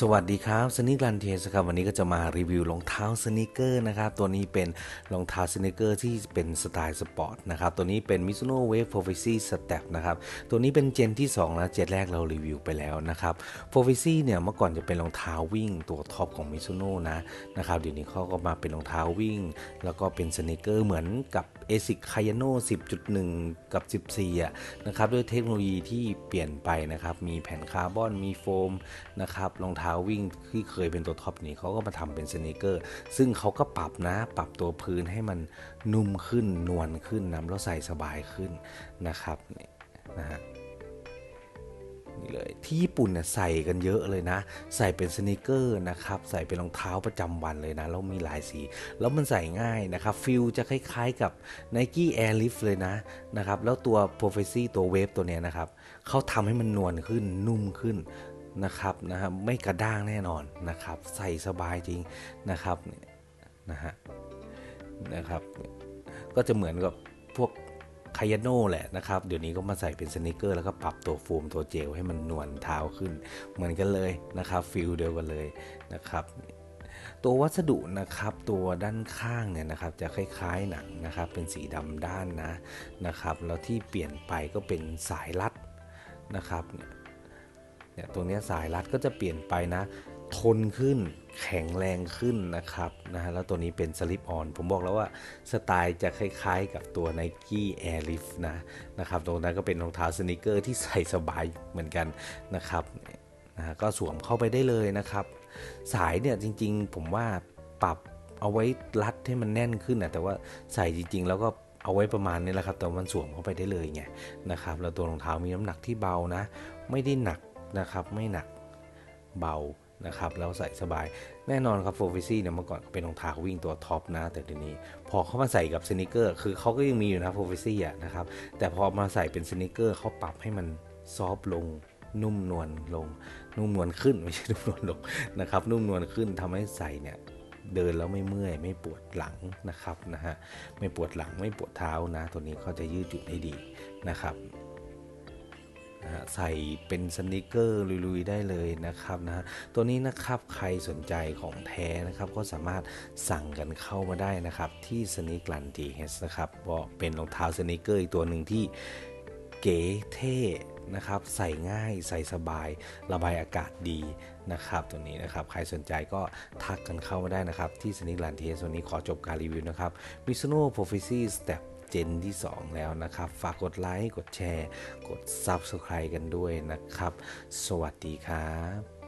สวัสดีครับสนิกลันเทสครับวันนี้ก็จะมารีวิวรองเท้าสนิเกอร์นะครับตัวนี้เป็นรองเท้าสนิเกอร์ที่เป็นสไตล์สปอร์ตนะครับตัวนี้เป็น Mizuno Wave Prophecy Step นะครับตัวนี้เป็นเจนที่2แล้วเจนแรกเรารีวิวไปแล้วนะครับ Prophecy เนี่ยเมื่อก่อนจะเป็นรองเท้าวิ่งตัวท็อปของ Mizuno นะนะครับเดี๋ยวนี้เขาก็มาเป็นรองเท้าวิ่ง แล้วก็เป็นสนิเกอร์เหมือนกับ ASIC Kayano 10.1 กับ 14อะนะครับด้วยเทคโนโลยีที่เปลี่ยนไปนะครับมีแผ่นคาร์บอนมีโฟมนะครับรองเท้า้าวิ่งที่เคยเป็นตัวท็อปนี้เขาก็มาทำเป็นสเนิเกอร์ ซึ่งเขาก็ปรับนะปรับตัวพื้นให้มันนุ่มขึ้นนวลขึ้นนะแล้วใส่สบายขึ้นนะครับนี่นะฮะนี่เลยที่ญี่ปุ่นเนี่ยใส่กันเยอะเลยนะ ใส่เป็นสเนิเกอร์นะครับ ใส่เป็นรองเท้าประจำวันเลยนะ แล้วมีหลายสี แล้วมันใส่ง่ายนะครับฟิลจะคล้ายๆกับ Nike Air Lift เลยนะนะครับ แล้วตัว Prophecy ตัวเวฟตัวเนี้ยนะครับเขาทำให้มันนวลขึ้นนุ่มขึ้น นะครับนะครับไม่กระด้างแน่นอนนะครับ ใส่สบายจริงนะครับเนี่ยนะฮะนะครับก็จะเหมือนกับพวกคายาโน่แหละนะครับ เดี๋ยวนี้ก็มาใส่เป็นสนิเกอร์แล้วก็ปรับตัวโฟมตัวเจลให้มันนวลเท้าขึ้น เหมือนกันเลยนะครับฟิลเดียวกันเลยนะครับตัววัสดุนะครับตัวด้านข้างเนี่ยนะครับจะคล้ายๆหนังนะครับ เป็นสีดำด้านนะนะครับ แล้วที่เปลี่ยนไปก็เป็นสายรัดนะครับเนี่ย เนี่ยตรงนี้สายรัดก็จะเปลี่ยนไปนะ ทนขึ้นแข็งแรงขึ้นนะครับนะฮะแล้วตัวนี้เป็นสลิปออน ผมบอกแล้วว่าสไตล์จะคล้ายๆกับตัว Nike Air Lift นะนะครับตรงนั้นก็เป็นรองเท้าสนิเกอร์ที่ใส่สบายเหมือนกันนะครับนะฮะก็สวมเข้าไปได้เลยนะครับ สายเนี่ยจริงๆ ผมว่าปรับเอาไว้รัดให้มันแน่นขึ้นนะแต่ว่าใส่จริงๆ แล้วก็เอาไว้ประมาณนี้แหละครับ แต่มันสวมเข้าไปได้เลยไงนะครับแล้วตัวรองเท้ามีน้ำหนักที่เบานะ ไม่ได้หนัก นะครับไม่หนักเบานะครับแล้วใส่สบายแน่นอนครับโฟฟิซี่เนี่ยเมื่อก่อนเป็นรองเท้าวิ่งตัวท็อปนะ แต่เดี๋ยวนี้พอเขามาใส่กับสนิเกอร์คือเขาก็ยังมีอยู่นะโฟฟิซี่อะนะครับแต่พอมาใส่เป็นสนิเกอร์เขาปรับให้มันซอฟต์ลงนุ่มนวลลง นุ่มนวลขึ้นไม่ใช่นุ่มนวลลงนะครับนุ่มนวลขึ้นทำให้ใส่เนี่ยเดินแล้วไม่เมื่อย ไม่ปวดหลังนะครับนะฮะไม่ปวดหลังไม่ปวดเท้านะ ตัวนี้เขาจะยืดหยุ่นได้ดีนะครับ นะใส่เป็นสนิเกอร์ลุยๆได้เลยนะครับนะฮะตัวนี้นะครับใครสนใจของแท้นะครับก็สามารถสั่งกันเข้ามาได้นะครับที่สนิกลันทีเฮสนะครับก็เป็นรองเท้าสนิเกอร์อีกตัวหนึ่งที่เก๋เท่นะครับใส่ง่ายใส่สบายระบายอากาศดีนะครับตัวนี้นะครับใครสนใจก็ทักกันเข้ามาได้นะครับที่สนิกลันทีเฮสวันนี้ขอจบการรีวิวนะครับ Mizuno Prophecy Step เจนที่ 2 แล้วนะครับ ฝากกดไลค์ กดแชร์ กด Subscribe กันด้วยนะครับ สวัสดีครับ